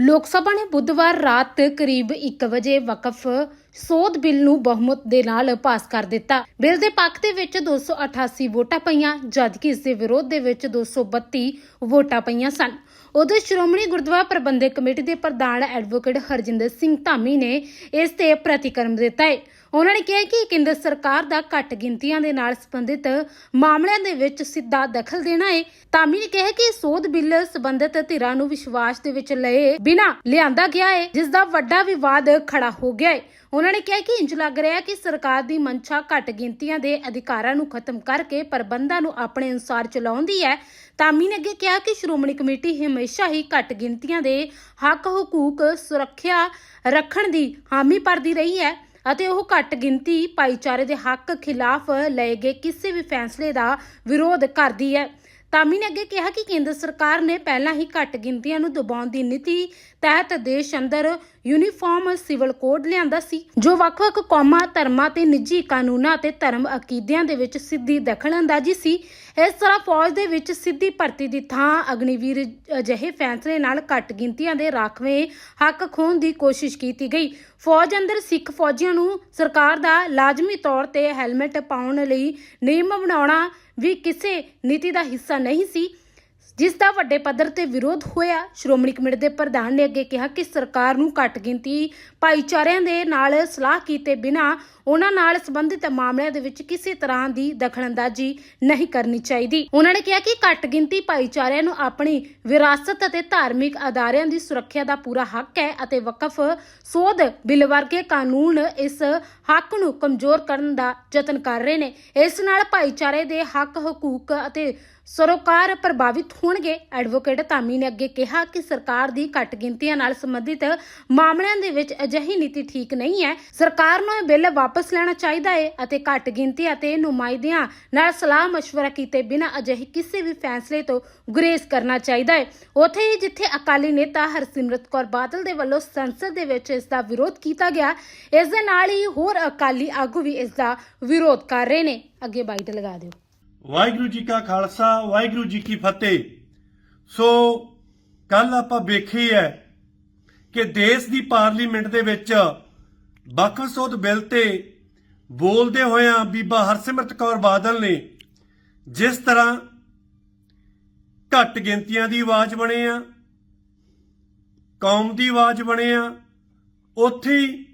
ਲੋਕ ਸਭਾ ਨੇ ਬੁੱਧਵਾਰ ਰਾਤ ਕਰੀਬ 1 ਵਜੇ ਵਕਫ ਸੋਧ ਬਿੱਲ ਨੂੰ ਬਹੁਮਤ ਦੇ ਨਾਲ ਪਾਸ ਕਰ ਦਿੱਤਾ। ਬਿੱਲ ਦੇ ਪੱਖ ਦੇ ਵਿੱਚ 288 ਵੋਟਾਂ ਪਈਆਂ, ਜਦਕਿ ਇਸ ਦੇ ਵਿਰੋਧ ਦੇ ਵਿੱਚ 232 ਵੋਟਾਂ ਪਈਆਂ ਸਨ। ਉਧਰ ਸ਼੍ਰੋਮਣੀ ਗੁਰਦੁਆਰਾ ਪ੍ਰਬੰਧਕ ਕਮੇਟੀ ਦੇ ਪ੍ਰਧਾਨ ਐਡਵੋਕੇਟ ਹਰਜਿੰਦਰ ਸਿੰਘ ਧਾਮੀ ਨੇ ਇਸ ਤੇ ਪ੍ਰਤੀਕਰਮ ਦਿੱਤਾ ਹੈ। ਉਹਨਾਂ ਨੇ ਕਿਹਾ ਕਿ ਕੇਂਦਰ ਸਰਕਾਰ ਦਾ ਘੱਟ ਗਿਣਤੀਆਂ ਦੇ ਨਾਲ ਸੰਬੰਧਿਤ ਮਾਮਲਿਆਂ ਦੇ ਵਿੱਚ ਸਿੱਧਾ ਦਖਲ ਦੇਣਾ ਹੈ। ਧਾਮੀ ਨੇ ਕਿਹਾ ਕਿ ਸੋਧ ਬਿੱਲ ਸੰਬੰਧਿਤ ਧਿਰਾਂ ਨੂੰ ਵਿਸ਼ਵਾਸ ਦੇ ਵਿੱਚ ਲਏ ਬਿਨਾ ਲਿਆਂਦਾ ਗਿਆ ਹੈ, ਜਿਸ ਦਾ ਵੱਡਾ ਵਿਵਾਦ ਖੜਾ ਹੋ ਗਿਆ ਹੈ। ਉਹਨਾਂ ਨੇ ਕਿਹਾ ਕਿ ਇੰਜ ਲੱਗ ਰਿਹਾ ਹੈ ਕਿ ਸਰਕਾਰ ਦੀ ਮਨਸ਼ਾ ਘੱਟ ਗਿਣਤੀਆਂ ਦੇ ਅਧਿਕਾਰਾਂ ਨੂੰ ਖਤਮ ਕਰਕੇ ਪ੍ਰਬੰਧਾਂ ਨੂੰ ਆਪਣੇ ਅਨੁਸਾਰ ਚਲਾਉਂਦੀ ਹੈ। ਧਾਮੀ ਨੇ ਅੱਗੇ ਕਿਹਾ ਕਿ ਸ਼੍ਰੋਮਣੀ ਕਮੇਟੀ ਹਮੇਸ਼ਾ ਹੀ ਘੱਟ ਗਿਣਤੀਆਂ ਦੇ ਹੱਕ, ਹਕੂਕ, ਸੁਰੱਖਿਆ ਰੱਖਣ ਦੀ ਹਾਮੀ ਭਰਦੀ ਰਹੀ ਹੈ ਅਤੇ ਉਹ ਘੱਟ ਗਿਣਤੀ ਭਾਈਚਾਰੇ ਦੇ ਹੱਕ ਖਿਲਾਫ ਲਏ ਗਏ ਕਿਸੇ ਵੀ ਫੈਸਲੇ ਦਾ ਵਿਰੋਧ ਕਰਦੀ ਹੈ। ਤਾਮੀ ਨੇ ਅੱਗੇ ਕਿਹਾ ਕਿ ਕੇਂਦਰ ਸਰਕਾਰ ਨੇ ਪਹਿਲਾਂ ਹੀ ਘੱਟ ਗਿਣਤੀਆਂ ਨੂੰ ਦਬਾਉਣ ਦੀ ਨੀਤੀ ਤਹਿਤ ਦੇਸ਼ ਅੰਦਰ ਯੂਨੀਫਾਰਮ ਸਿਵਲ ਕੋਡ ਲਿਆਂਦਾ ਸੀ, ਜੋ ਵੱਖ-ਵੱਖ ਕੌਮਾਂ, ਧਰਮਾਂ ਤੇ ਨਿੱਜੀ ਕਾਨੂੰਨਾਂ ਤੇ ਧਰਮ ਅਕੀਦਿਆਂ ਦੇ ਵਿੱਚ ਸਿੱਧੀ ਦਖਲਅੰਦਾਜ਼ੀ ਸੀ। ਇਸ ਤਰ੍ਹਾਂ ਫੌਜ ਦੇ ਵਿੱਚ ਸਿੱਧੀ ਭਰਤੀ ਦੀ ਥਾਂ ਅਗਨੀਵੀਰ ਅਜਿਹੇ ਫੈਸਲੇ ਨਾਲ ਘੱਟ ਗਿਣਤੀਆਂ ਦੇ ਰਾਖਵੇਂ ਹੱਕ ਖੋਣ ਦੀ ਕੋਸ਼ਿਸ਼ ਕੀਤੀ ਗਈ। ਫੌਜ ਅੰਦਰ ਸਿੱਖ ਫੌਜੀਆਂ ਨੂੰ ਸਰਕਾਰ ਦਾ ਲਾਜ਼ਮੀ ਤੌਰ ਤੇ ਹੈਲਮਟ ਪਾਉਣ ਲਈ ਨਿਯਮ ਬਣਾਉਣਾ ਵੀ ਕਿਸੇ ਨੀਤੀ ਦਾ ਹਿੱਸਾ ਨਹੀਂ ਸੀ। ਜਿਸ ਦਾ ਵੱਡੇ ਪੱਧਰ ਤੇ ਵਿਰੋਧ ਹੋਇਆ, ਸ਼੍ਰੋਮਣੀ ਕਮੇਟੀ ਦੇ ਪ੍ਰਧਾਨ ਨੇ ਅੱਗੇ ਕਿਹਾ ਕਿ ਸਰਕਾਰ ਨੂੰ ਘੱਟ ਗਿਣਤੀ ਭਾਈਚਾਰਿਆਂ ਦੇ ਨਾਲ ਸਲਾਹ ਕੀਤੇ ਬਿਨਾਂ ਉਹਨਾਂ ਨਾਲ ਸੰਬੰਧਿਤ ਮਾਮਲਿਆਂ ਦੇ ਵਿੱਚ ਕਿਸੇ ਤਰ੍ਹਾਂ ਦੀ ਦਖਲਅੰਦਾਜ਼ੀ ਨਹੀਂ ਕਰਨੀ ਚਾਹੀਦੀ। ਉਹਨਾਂ ਨੇ ਕਿਹਾ ਕਿ ਘੱਟ ਗਿਣਤੀ ਭਾਈਚਾਰਿਆਂ ਨੂੰ ਆਪਣੀ ਵਿਰਾਸਤ ਅਤੇ ਧਾਰਮਿਕ ਅਦਾਰਿਆਂ ਦੀ ਸੁਰੱਖਿਆ ਦਾ ਪੂਰਾ ਹੱਕ ਹੈ ਅਤੇ ਵਕਫ ਸੋਧ ਬਿੱਲ ਵਰਗੇ ਕਾਨੂੰਨ ਇਸ ਹੱਕ ਨੂੰ ਕਮਜ਼ੋਰ ਕਰਨ ਦਾ ਯਤਨ ਕਰ ਰਹੇ ਨੇ। ਇਸ ਨਾਲ ਭਾਈਚਾਰੇ ਦੇ ਹੱਕ, ਹਕੂਕ ਅਤੇ ਸਰੋਕਾਰ ਪ੍ਰਭਾਵਿਤ ਹੋਣਗੇ। ਐਡਵੋਕੇਟ ਧਾਮੀ ਨੇ ਅੱਗੇ ਕਿਹਾ ਕਿ ਸਰਕਾਰ ਦੀ ਘੱਟ ਗਿਣਤੀਆਂ ਨਾਲ ਸੰਬੰਧਿਤ ਮਾਮਲਿਆਂ ਦੇ ਵਿੱਚ ਅਜਿਹੀ ਨੀਤੀ ਠੀਕ ਨਹੀਂ ਹੈ। ਸਰਕਾਰ ਨੂੰ ਇਹ ਬਿੱਲ ਵਾਪਸ ਲੈਣਾ ਚਾਹੀਦਾ ਹੈ ਅਤੇ ਘੱਟ ਗਿਣਤੀ ਅਤੇ ਨੁਮਾਇੰਦਿਆਂ ਨਾਲ ਸਲਾਹ مشورہ ਕੀਤੇ ਬਿਨਾਂ ਅਜਿਹੇ ਕਿਸੇ ਵੀ ਫੈਸਲੇ ਤੋਂ ਗੁਰੇਜ਼ ਕਰਨਾ ਚਾਹੀਦਾ ਹੈ ਉੱਥੇ ਹੀ ਜਿੱਥੇ ਅਕਾਲੀ ਨੇਤਾ ਹਰਸਿਮਰਤ ਕੌਰ ਬਾਦਲ ਦੇ ਵੱਲੋਂ ਸੰਸਦ ਦੇ ਵਿੱਚ ਇਸ ਦਾ ਵਿਰੋਧ ਕੀਤਾ ਗਿਆ ਇਸ ਦੇ ਨਾਲ ਹੀ ਹੋਰ ਅਕਾਲੀ ਆਗੂ ਵੀ ਇਸ ਦਾ ਵਿਰੋਧ ਕਰ ਰਹੇ ਨੇ ਅੱਗੇ ਬਾਈਟ ਲਗਾ ਦਿਓ ਵਾਹਿਗੁਰੂ ਜੀ ਕਾ ਖਾਲਸਾ ਵਾਹਿਗੁਰੂ ਜੀ ਕੀ ਫਤਿਹ ਸੋ ਕੱਲ ਆਪਾਂ ਵੇਖੀ ਹੈ ਕਿ ਦੇਸ਼ ਦੀ ਪਾਰਲੀਮੈਂਟ ਦੇ ਵਿੱਚ ਬਖਸ਼ੋਦ ਬਿੱਲ ਤੇ ਬੋਲਦੇ ਹੋਇਆਂ ਬੀਬਾ ਹਰਸਿਮਰਤ ਕੌਰ ਬਾਦਲ ਨੇ ਜਿਸ ਤਰ੍ਹਾਂ ਘੱਟ ਗਿਣਤੀਆਂ ਦੀ ਆਵਾਜ਼ ਬਣੇ ਆ, ਕੌਮ ਦੀ ਆਵਾਜ਼ ਬਣੇ ਆ, ਉੱਥੇ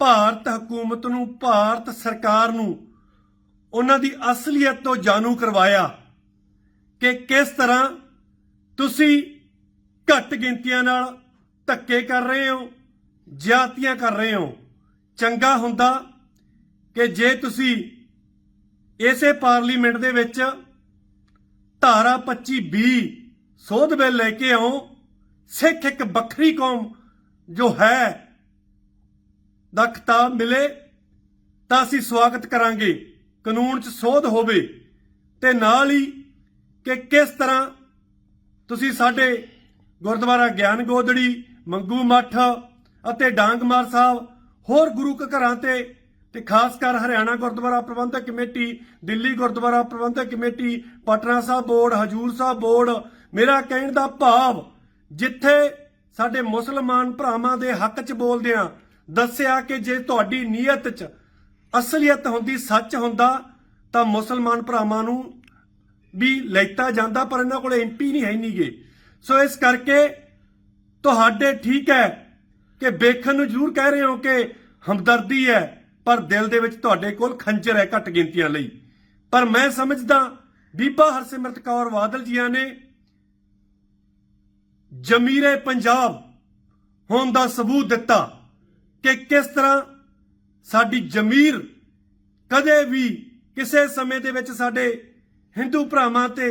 ਭਾਰਤ ਹਕੂਮਤ ਨੂੰ, ਭਾਰਤ ਸਰਕਾਰ ਨੂੰ ਉਹਨਾਂ ਦੀ ਅਸਲੀਅਤ ਤੋਂ ਜਾਣੂ ਕਰਵਾਇਆ ਕਿ ਕਿਸ ਤਰ੍ਹਾਂ ਤੁਸੀਂ ਘੱਟ ਗਿਣਤੀਆਂ ਨਾਲ ਧੱਕੇ ਕਰ ਰਹੇ ਹੋ। ਜਾਤੀਆਂ ਕਰ ਰਹੇ ਹੋ। ਚੰਗਾ ਹੁੰਦਾ ਕਿ ਜੇ ਤੁਸੀਂ ਇਸੇ ਪਾਰਲੀਮੈਂਟ ਦੇ ਵਿੱਚ ਧਾਰਾ 25 20 ਸੋਧ ਬਿੱਲ ਲੈ ਕੇ ਆਉ ਸਿੱਖ ਇੱਕ ਵੱਖਰੀ ਕੌਮ ਜੋ ਹੈ, ਦਾ ਖਿਤਾਬ ਮਿਲੇ, ਤਾਂ ਅਸੀਂ ਸਵਾਗਤ ਕਰਾਂਗੇ। ਕਾਨੂੰਨ 'ਚ ਸੋਧ ਹੋਵੇ ਤੇ ਨਾਲ ਹੀ ਕਿ ਕਿਸ ਤਰ੍ਹਾਂ ਤੁਸੀਂ ਸਾਡੇ ਗੁਰਦੁਆਰਾ ਗਿਆਨ ਗੋਦੜੀ, ਮੰਗੂ ਮੱਠ ਅਤੇ ਡਾਂਗਮਾਰ ਸਾਹਿਬ ਹੋਰ ਗੁਰੂ ਘਰਾਂ ਤੇ ਤੇ ਖਾਸ ਕਰ Haryana Gurdwara Prabandhak committee, Delhi Gurdwara Prabandhak committee, Patna Sahib board, Hazur Sahib board, ਮੇਰਾ ਕਹਿਣ ਦਾ ਭਾਵ ਜਿੱਥੇ ਸਾਡੇ ਮੁਸਲਮਾਨ ਭਰਾਵਾਂ ਦੇ ਹੱਕ 'ਚ ਬੋਲਦੇ ਆ ਦੱਸਿਆ ਕਿ ਜੇ ਤੁਹਾਡੀ ਨੀਅਤ 'ਚ ਅਸਲੀਅਤ ਹੁੰਦੀ, ਸੱਚ ਹੁੰਦਾ, ਤਾਂ ਮੁਸਲਮਾਨ ਭਰਾਵਾਂ ਨੂੰ ਵੀ ਲੈਤਾ ਜਾਂਦਾ, ਪਰ ਇਹਨਾਂ ਕੋਲ ਐਮਪੀ ਨਹੀਂ ਹੈ ਨਹੀਂਗੇ ਸੋ ਇਸ ਕਰਕੇ ਤੁਹਾਡੇ ਠੀਕ ਹੈ ਕਿ ਵੇਖਣ ਨੂੰ ਜ਼ਰੂਰ ਕਹਿ ਰਹੇ ਹੋ ਕਿ ਹਮਦਰਦੀ ਹੈ, ਪਰ ਦਿਲ ਦੇ ਵਿੱਚ ਤੁਹਾਡੇ ਕੋਲ ਖੰਜਰ ਹੈ ਘੱਟ ਗਿਣਤੀਆਂ ਲਈ। ਪਰ ਮੈਂ ਸਮਝਦਾ, ਬੀਬਾ ਹਰਸਿਮਰਤ ਕੌਰ ਬਾਦਲ ਜੀਆਂ ਨੇ ਜਮੀਰੇ ਪੰਜਾਬ ਹੋਣ ਦਾ ਸਬੂਤ ਦਿੱਤਾ ਕਿ ਕਿਸ ਤਰ੍ਹਾਂ ਸਾਡੀ ਜ਼ਮੀਰ ਕਦੇ ਵੀ ਕਿਸੇ ਸਮੇਂ ਦੇ ਵਿੱਚ ਸਾਡੇ ਹਿੰਦੂ ਭਰਾਵਾਂ ਤੇ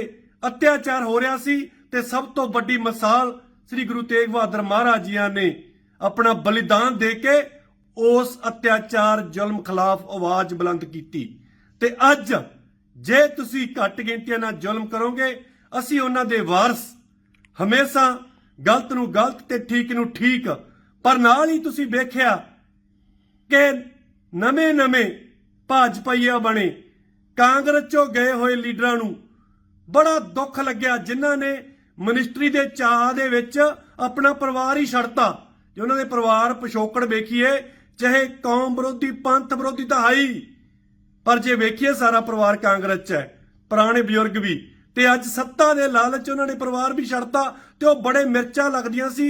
ਅਤਿਆਚਾਰ ਹੋ ਰਿਹਾ ਸੀ ਤੇ ਸਭ ਤੋਂ ਵੱਡੀ ਮਿਸਾਲ ਸ੍ਰੀ ਗੁਰੂ ਤੇਗ ਬਹਾਦਰ ਮਹਾਰਾਜ ਜੀਆਂ ਨੇ ਆਪਣਾ ਬਲੀਦਾਨ ਦੇ ਕੇ ਉਸ ਅਤਿਆਚਾਰ ਜ਼ੁਲਮ ਖਿਲਾਫ ਆਵਾਜ਼ ਬੁਲੰਦ ਕੀਤੀ। ਤੇ ਅੱਜ ਜੇ ਤੁਸੀਂ ਘੱਟ ਗਿਣਤੀਆਂ ਨਾਲ ਜ਼ੁਲਮ ਕਰੋਗੇ, ਅਸੀਂ ਉਹਨਾਂ ਦੇ ਵਾਰਸ ਹਮੇਸ਼ਾ ਗਲਤ ਨੂੰ ਗਲਤ ਤੇ ਠੀਕ ਨੂੰ ਠੀਕ, ਪਰ ਨਾਲ ਹੀ ਤੁਸੀਂ ਵੇਖਿਆ ਕਿ ਨਵੇਂ-ਨਵੇਂ ਭਾਜਪਾਈਆ ਬਣੇ, ਕਾਂਗਰਸ ਚੋਂ ਗਏ ਹੋਏ ਲੀਡਰਾਂ ਨੂੰ ਬੜਾ ਦੁੱਖ ਲੱਗਿਆ, ਜਿਨ੍ਹਾਂ ਨੇ ਮਿਨਿਸਟਰੀ ਦੇ ਚਾਹ ਦੇ ਵਿੱਚ ਆਪਣਾ ਪਰਿਵਾਰ ਹੀ ਛੱਡਤਾ। ਜੇ ਉਹਨਾਂ ਦੇ ਪਰਿਵਾਰ ਪਿਛੋਕੜ ਵੇਖੀਏ, ਚਾਹੇ ਕੌਮ ਵਿਰੋਧੀ, ਪੰਥ ਵਿਰੋਧੀ ਤਾਂ ਹੈ ਪਰ ਜੇ ਵੇਖੀਏ ਸਾਰਾ ਪਰਿਵਾਰ ਕਾਂਗਰਸ 'ਚ ਹੈ, ਪੁਰਾਣੇ ਬਜ਼ੁਰਗ ਵੀ। ਤੇ ਅੱਜ ਸੱਤਾ ਦੇ ਲਾਲਚ ਉਹਨਾਂ ਨੇ ਪਰਿਵਾਰ ਵੀ ਛੱਡਤਾ ਤੇ ਉਹ ਬੜੇ ਮਿਰਚਾਂ ਲੱਗਦੀਆਂ ਸੀ,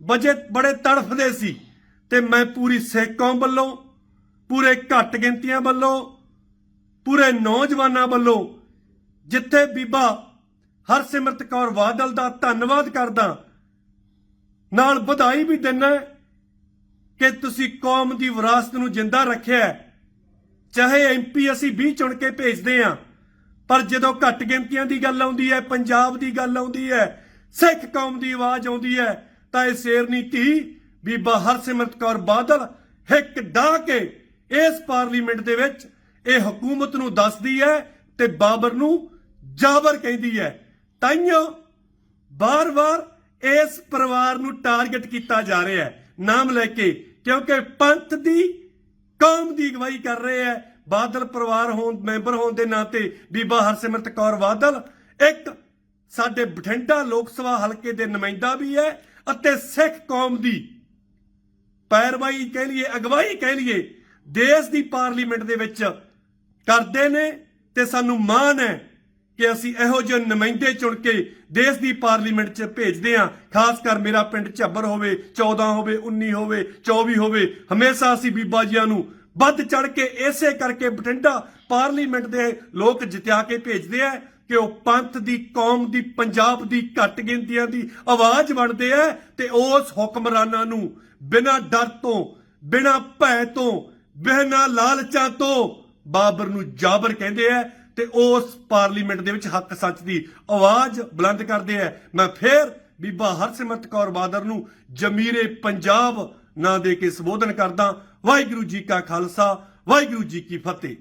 ਬਜੇ ਬੜੇ ਤੜਫਦੇ ਸੀ। ਤੇ ਮੈਂ ਪੂਰੀ ਸਿੱਖ ਕੌਮ ਵੱਲੋਂ, ਪੂਰੇ ਘੱਟ ਗਿਣਤੀਆਂ ਵੱਲੋਂ, ਪੂਰੇ ਨੌਜਵਾਨਾਂ ਵੱਲੋਂ ਜਿੱਥੇ ਬੀਬਾ ਹਰਸਿਮਰਤ ਕੌਰ ਬਾਦਲ ਦਾ ਧੰਨਵਾਦ ਕਰਦਾ ਨਾਲ ਵਧਾਈ ਵੀ ਦਿੰਦਾ ਕਿ ਤੁਸੀਂ ਕੌਮ ਦੀ ਵਿਰਾਸਤ ਨੂੰ ਜਿੰਦਾ ਰੱਖਿਆ ਹੈ। ਚਾਹੇ ਐਮਪੀ ਅਸੀਂ 20 ਚੁਣ ਕੇ ਭੇਜਦੇ ਆ ਪਰ ਜਦੋਂ ਘੱਟ ਗਿਣਤੀਆਂ ਦੀ ਗੱਲ ਆਉਂਦੀ ਹੈ, ਪੰਜਾਬ ਦੀ ਗੱਲ ਆਉਂਦੀ ਹੈ, ਸਿੱਖ ਕੌਮ ਦੀ ਆਵਾਜ਼ ਆਉਂਦੀ ਹੈ, ਤਾਂ ਇਹ ਸ਼ੇਰਨੀ ਧੀ ਬੀਬਾ ਹਰਸਿਮਰਤ ਕੌਰ ਬਾਦਲ ਹਿੱਕ ਢਾ ਕੇ ਇਸ ਪਾਰਲੀਮੈਂਟ ਦੇ ਵਿੱਚ ਇਹ ਹਕੂਮਤ ਨੂੰ ਦੱਸਦੀ ਹੈ ਤੇ ਬਾਬਰ ਨੂੰ ਜਾਬਰ ਕਹਿੰਦੀ ਹੈ ਤਾਈਓ ਬਾਰ-ਬਾਰ ਇਸ ਪਰਿਵਾਰ ਨੂੰ ਟਾਰਗੇਟ ਕੀਤਾ ਜਾ ਰਿਹਾ ਹੈ। ਨਾਮ ਲੈ ਕੇ, ਕਿਉਂਕਿ ਪੰਥ ਦੀ, ਕੌਮ ਦੀ ਅਗਵਾਈ ਕਰ ਰਹੇ ਹੈ। ਬਾਦਲ ਪਰਿਵਾਰ ਹੋਣ, ਮੈਂਬਰ ਹੋਣ ਦੇ ਨਾਤੇ ਬੀਬਾ ਹਰਸਿਮਰਤ ਕੌਰ ਬਾਦਲ, ਇੱਕ ਸਾਡੇ ਬਠਿੰਡਾ ਲੋਕ ਸਭਾ ਹਲਕੇ ਦੇ ਨੁਮਾਇੰਦਾ ਵੀ ਹੈ ਅਤੇ ਸਿੱਖ ਕੌਮ ਦੀ ਪੈਰਵਾਈ ਕਹਿ ਲਈਏ, ਅਗਵਾਈ ਕਹਿ ਲਈਏ, ਦੇਸ਼ ਦੀ ਪਾਰਲੀਮੈਂਟ ਦੇ ਵਿੱਚ ਕਰਦੇ ਨੇ ਤੇ ਸਾਨੂੰ ਮਾਣ ਹੈ ਕਿ ਅਸੀਂ ਇਹੋ ਜਿਹੇ ਨੁਮਾਇੰਦੇ ਚੁਣ ਕੇ ਦੇਸ਼ ਦੀ ਪਾਰਲੀਮੈਂਟ 'ਚ ਭੇਜਦੇ ਹਾਂ, ਖਾਸ ਕਰ ਮੇਰਾ ਪਿੰਡ ਝੱਬਰ ਹੋਵੇ 14 ਹੋਵੇ 19 ਹੋਵੇ 24 ਹੋਵੇ, ਹਮੇਸ਼ਾ ਅਸੀਂ ਬੀਬਾ ਜੀਆਂ ਨੂੰ ਵੱਧ ਚੜ ਕੇ ਇਸੇ ਕਰਕੇ ਬਠਿੰਡਾ ਪਾਰਲੀਮੈਂਟ ਦੇ ਲੋਕ ਜਿੱਤਿਆ ਕੇ ਭੇਜਦੇ ਆ ਕਿ ਉਹ ਪੰਥ ਦੀ, ਕੌਮ ਦੀ, ਪੰਜਾਬ ਦੀ ਘੱਟ ਗਿਣਤੀਆਂ ਦੀ ਆਵਾਜ਼ ਬਣਦੇ ਆ ਤੇ ਉਸ ਹੁਕਮਰਾਨਾਂ ਨੂੰ ਬਿਨਾਂ ਡਰ ਤੋਂ, ਬਿਨਾਂ ਭੈ ਤੋਂ, ਬਿਨਾਂ ਲਾਲਚਾਂ ਤੋਂ ਬਾਬਰ ਨੂੰ ਜਾਬਰ ਕਹਿੰਦੇ ਆ ਤੇ ਉਸ ਪਾਰਲੀਮੈਂਟ ਦੇ ਵਿੱਚ ਹੱਕ ਸੱਚ ਦੀ ਆਵਾਜ਼ ਬੁਲੰਦ ਕਰਦੇ ਆ। ਮੈਂ ਫੇਰ ਬੀਬਾ ਹਰਸਿਮਰਤ ਕੌਰ ਬਾਦਲ ਨੂੰ ਜਮੀਰੇ ਪੰਜਾਬ ਨਾਂ ਦੇ ਕੇ ਸੰਬੋਧਨ ਕਰਦਾ। ਵਾਹਿਗੁਰੂ ਜੀ ਕਾ ਖਾਲਸਾ, ਵਾਹਿਗੁਰੂ ਜੀ ਕੀ ਫਤਿਹ।